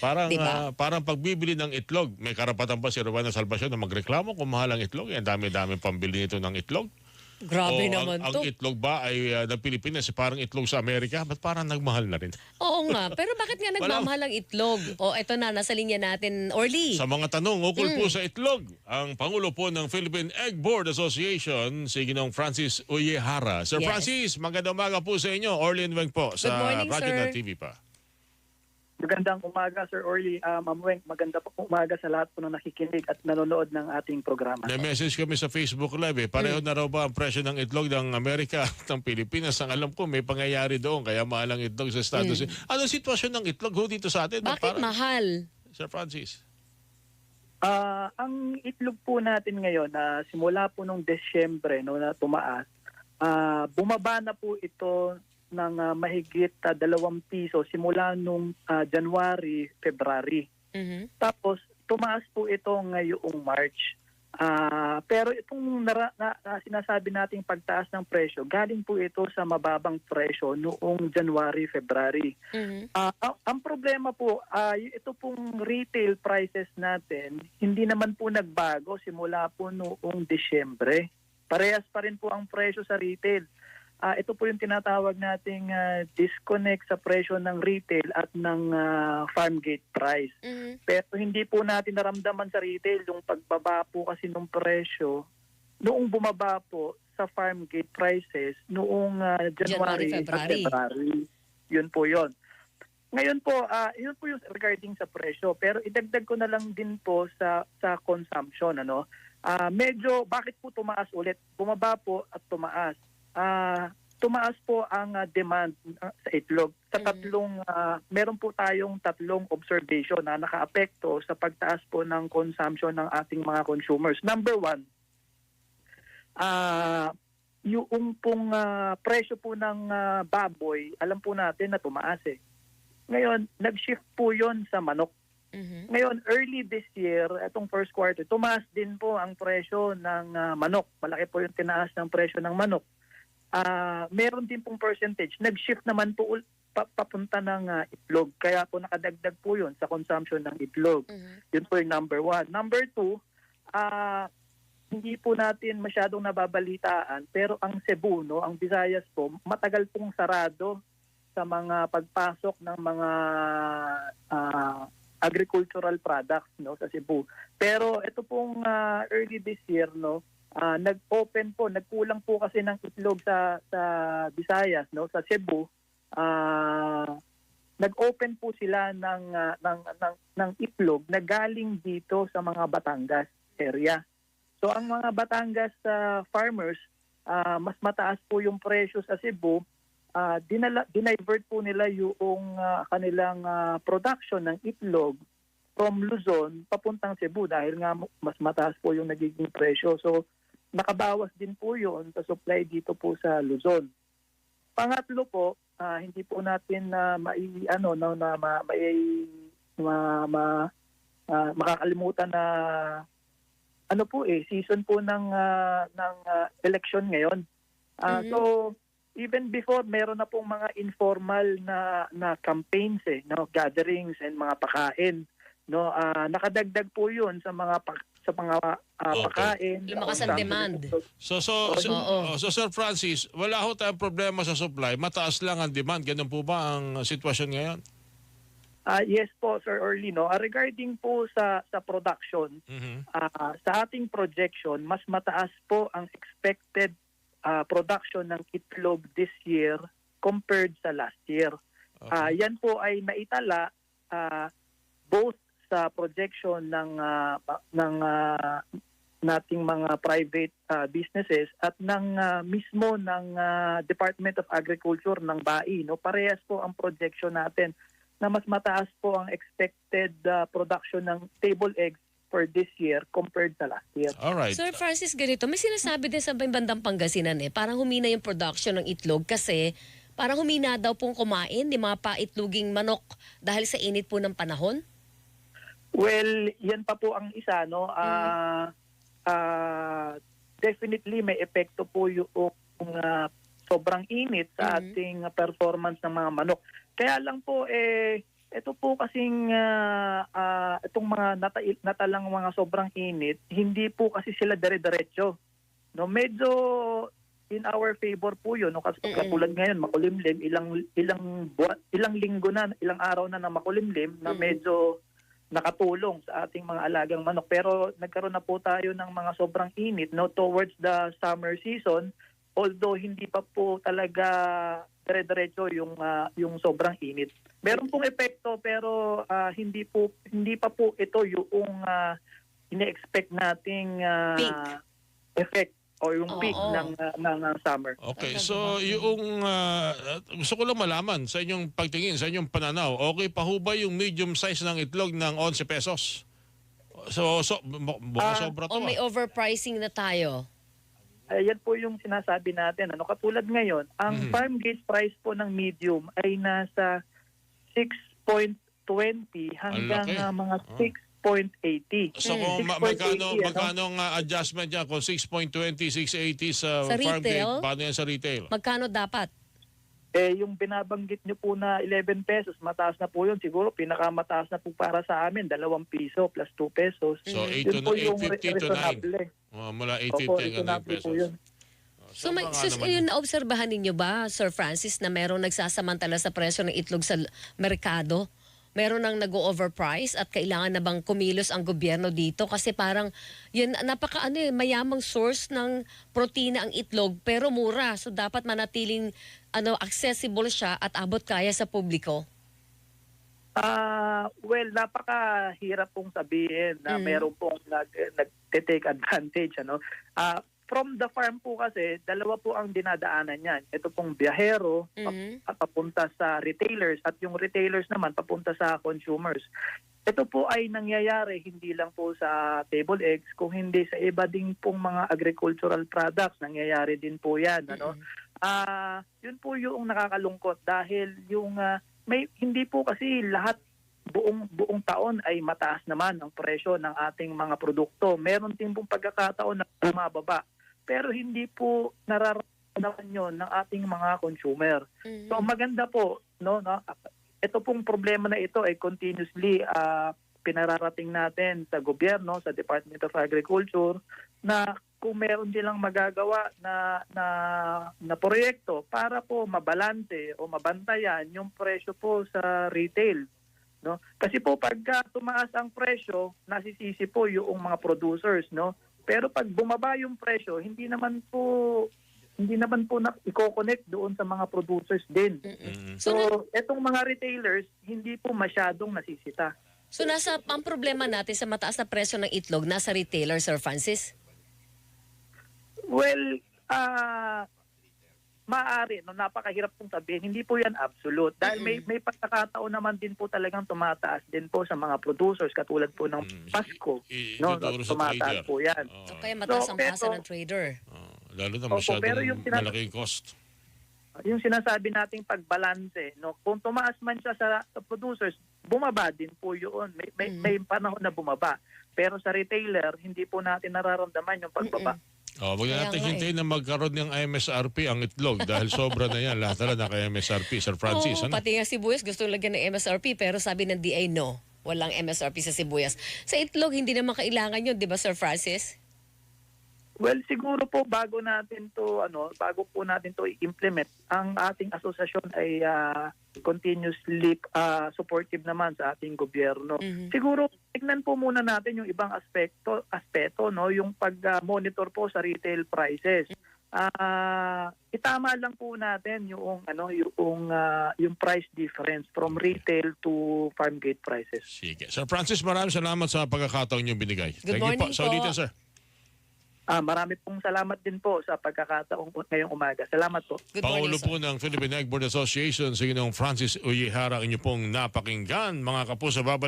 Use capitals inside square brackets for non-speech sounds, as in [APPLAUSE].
Parang Diba? ah, parang pagbibili ng itlog, may karapatan ba si Rowena Salvacion na magreklamo kung mahal ang itlog? Ang dami-dami pambili nito ng itlog. Grabe o naman ang, to. ang itlog ba ay uh, ng Pilipinas parang itlog sa Amerika? Ba't parang nagmahal na rin? Oo nga. Pero bakit nga [LAUGHS] nagmamahal ang itlog? O eto na, nasa linya natin, Orly. Sa mga tanong ukol Mm. po sa itlog, ang Pangulo po ng Philippine Egg Board Association, si Ginong Francis Uyehara. Sir Yes. Francis, magandang umaga po sa inyo. Orlin Weng po sa morning, Radyo sir. na TV pa. Magandang umaga, Sir Orly. Uh, Ma'am Weng, maganda po umaga sa lahat po na nakikinig at nanonood ng ating programa. May message kami sa Facebook Live eh. Pareho na raw ba ang presyo ng itlog ng Amerika [LAUGHS] at ng Pilipinas? Ang alam ko, may pangyayari doon. Kaya mahal ang itlog sa Estados Unidos. Ano ang sitwasyon ng itlog ho dito sa atin? Bakit Parang- mahal? Sir Francis. Ah, ang itlog po natin ngayon na simula po nung Desyembre no na tumaas, ah, bumaba na po ito ng ah, mahigit ah, dalawang piso simula nung ah, January, February. Mhm. Tapos tumaas po ito ngayong March. Ah, pero itong nara, na, na- sinasabi nating pagtaas ng presyo, galing po ito sa mababang presyo noong January, February. Mhm. Ah, ang, ang problema po, y- ito pong retail prices natin, hindi naman po nagbago simula po noong Disyembre. Parehas pa rin po ang presyo sa retail. Ah, ito po yung tinatawag nating ah, disconnect sa presyo ng retail at ng ah, farm gate price. Mhm. Pero hindi po natin naramdaman sa retail yung pagbaba po kasi ng presyo noong bumaba po sa farm gate prices noong ah, January, January, at February. February. Yun po yun. Ngayon po, ah yun po yung regarding sa presyo. Pero idagdag ko na lang din po sa sa consumption. ano Ah Medyo, bakit po tumaas ulit? Bumaba po at tumaas. Ah tumaas po ang ah, demand ah, sa itlog. Sa Mhm. tatlong, ah, meron po tayong tatlong observation na nakaapekto sa pagtaas po ng consumption ng ating mga consumers. Number one, ah yung pong ah, presyo po ng ah, baboy, alam po natin na tumaas eh. Ngayon, nag-shift po yon sa manok. Mhm. Ngayon, early this year, itong first quarter, tumaas din po ang presyo ng ah, manok. Malaki po yung tinaas ng presyo ng manok. Ah, meron din pong percentage. Nag-shift naman po pa- papunta ng ah, itlog. Kaya po nakadagdag po yun sa consumption ng itlog. Mhm. Yun po yung number one. Number two, ah hindi po natin masyadong nababalitaan pero ang Cebu, no, ang Visayas po, matagal pong sarado sa mga pagpasok ng mga ah, agricultural products no sa Cebu. Pero ito pong ah, early this year no, ah, nag-open po, nagkulang po kasi ng itlog sa sa Visayas no sa Cebu. Ah nag-open po sila ng, ah, ng, ng, ng itlog na galing dito sa mga Batangas area. So ang mga Batangas ah, farmers, ah, mas mataas po yung presyo sa Cebu, ah, dinala, dinivert po nila yung ah, kanilang ah, production ng itlog from Luzon papuntang Cebu dahil nga mas mataas po yung nagiging presyo. So nakabawas din po yun sa supply dito po sa Luzon. Pangatlo po, ah, hindi po natin na mai ano no na ma, mai, ma, ma- ah, makakalimutan na ano po eh season po ng ah, ng ah, election ngayon. Ah, Mhm. So even before meron na pong mga informal na na campaigns eh, no, gatherings and mga pakain, no. Ah, nakadagdag po 'yun sa mga pa- sa mga ah, Okay. pakain. Lumakas ang demand. So, so, so, Oo. oh, so, Sir Francis, wala ho tayong problema sa supply. Mataas lang ang demand. Ganun po ba ang sitwasyon ngayon? Ah, yes po Sir Orlino, Ah, regarding po sa sa production, Mhm. Ah, sa ating projection, mas mataas po ang expected ah, production ng itlog this year compared sa last year. Okay. Ah, yan po ay naitala ah, both sa projection ng ah, ng ah, nating mga private ah, businesses at ng ah, mismo ng ah, Department of Agriculture ng BAI no parehas po ang projection natin na mas mataas po ang expected ah, production ng table eggs for this year compared sa last year. All right. Sir Francis, ganito, may sinasabi din sa bandang Pangasinan eh, parang humina yung production ng itlog kasi parang humina daw pong kumain ni mga paitloging manok dahil sa init po ng panahon. Well, yan pa po ang isa no. Ah ah, definitely may epekto po yung ah, sobrang init sa Mhm. ating performance ng mga manok. Kaya lang po eh ito po kasing ah, ah, itong mga nata, natalang mga sobrang init, hindi po kasi sila dire-diretso. No, medyo in our favor po 'yun. No, kasi katulad ngayon makulimlim, ilang ilang buwan, ilang linggo na, ilang araw na na makulimlim na medyo nakatulong sa ating mga alagang manok. Pero nagkaroon na po tayo ng mga sobrang init no towards the summer season although hindi pa po talaga dire-diretso yung ah, yung sobrang init. Meron pong epekto pero ah, hindi po hindi pa po ito yung uh, ine-expect nating Peak. effect o yung peak Oo. ng, ah, ng ng summer. Okay, so yung ah, gusto ko lang malaman sa inyong pagtingin, sa inyong pananaw, okay pa ho ba yung medium size ng itlog ng 11 pesos? So, so bu- baka Ah, sobra to. O may ah. overpricing na tayo. Ayan po yung sinasabi natin. Ano katulad ngayon, ang Mhm. farm gate price po ng medium ay nasa 6.20 hanggang laki. ah, mga Ah. 6.80. So kung ma- 6.80, magkano ano? magkano ang ah, adjustment niya kung 6.20, 680 sa, Sa farm gate, retail? paano yan sa retail? Magkano dapat? Eh, yung binabanggit nyo po na 11 pesos, mataas na po yun. Siguro pinakamataas na po para sa amin, 2 piso plus 2 pesos. So Mm. 8 Yun to po yung 850 to 9. reasonable. Uh, mula Opo, 850 hanggang 9 reasonable pesos. po yun. So, may, naman yun, naobserbahan ninyo ba, Sir Francis, na merong nagsasamantala sa presyo ng itlog sa l- merkado? Meron nang nag-overprice at kailangan na bang kumilos ang gobyerno dito? Kasi parang, yun, napaka ano eh, mayamang source ng protina ang itlog pero mura. So, dapat manatiling ano, accessible siya at abot kaya sa publiko. Ah, well, napakahirap pong sabihin na Mm. meron pong nag, nag-take advantage. Ano? Ah, from the farm po kasi, dalawa po ang dinadaanan niyan. Ito pong biyahero Mhm. at papunta sa retailers at yung retailers naman papunta sa consumers. Ito po ay nangyayari hindi lang po sa table eggs, kung hindi sa iba ding pong mga agricultural products. Nangyayari din po yan. Ano? Mm-mm. Ah, yun po yung nakakalungkot dahil yung ah, may hindi po kasi lahat buong buong taon ay mataas naman ang presyo ng ating mga produkto. Meron din pong pagkakataon na bumababa. Pero hindi po nararamdaman yon ng ating mga consumer. Mhm. So maganda po no, no ito pong problema na ito ay continuously ah, pinararating natin sa gobyerno, sa Department of Agriculture na kung meron silang magagawa na na na proyekto para po mabalante o mabantayan yung presyo po sa retail no kasi po pagka tumaas ang presyo nasisisi po yung mga producers no pero pag bumaba yung presyo hindi naman po hindi naman po na i-connect doon sa mga producers din Mm-mm. Mm. So, So, etong mga retailers, hindi po masyadong nasisita. so nasa ang problema natin sa mataas na presyo ng itlog nasa retailer, Sir Francis? Well, ah maaari, no, napakahirap pong sabihin. Hindi po yan absolute. Dahil may, may pagkakataon naman din po talagang tumataas din po sa mga producers katulad po ng Mm. Pasko. I- No, ituturo sa tumataas trader. po yan. Oo. So, kaya mataas ang So, pasa pero- ng trader. Oo. lalo na Opo, masyadong pero yung cost. Yung sinasabi nating pagbalanse, no, kung tumaas man siya sa, sa producers, bumaba din po yun. May, may, Mm. may panahon na bumaba. Pero sa retailer, hindi po natin nararamdaman yung pagbaba. Oh, wag na natin nga eh. hintayin na magkaroon ng MSRP ang itlog dahil sobra na yan. Lahat na naka-MSRP. Sir Francis, Oo, ano? pati nga sibuyas gusto lagyan ng MSRP pero sabi ng DA no. Walang MSRP sa sibuyas. Sa itlog, hindi naman kailangan yun, di ba Sir Francis? Well, siguro po bago natin to ano, bago po natin to i-implement, ang ating asosasyon ay ah, continuously ah, supportive naman sa ating gobyerno. Mhm. Siguro tignan po muna natin yung ibang aspekto, aspeto no, yung pag-monitor po sa retail prices. Ah, itama lang po natin yung ano yung ah, yung price difference from retail to farm gate prices. Sige. Sir Francis, maraming salamat sa pagkakataon niyo binigay. Good Thank you morning po. Sa po. ulitin, sir. Ah, marami pong salamat din po sa pagkakataong ngayong umaga. Salamat po. Good Pangulo morning, po ng Philippine Egg Board Association, si Ginong Francis Uyihara, inyo pong napakinggan. Mga kapuso, babalik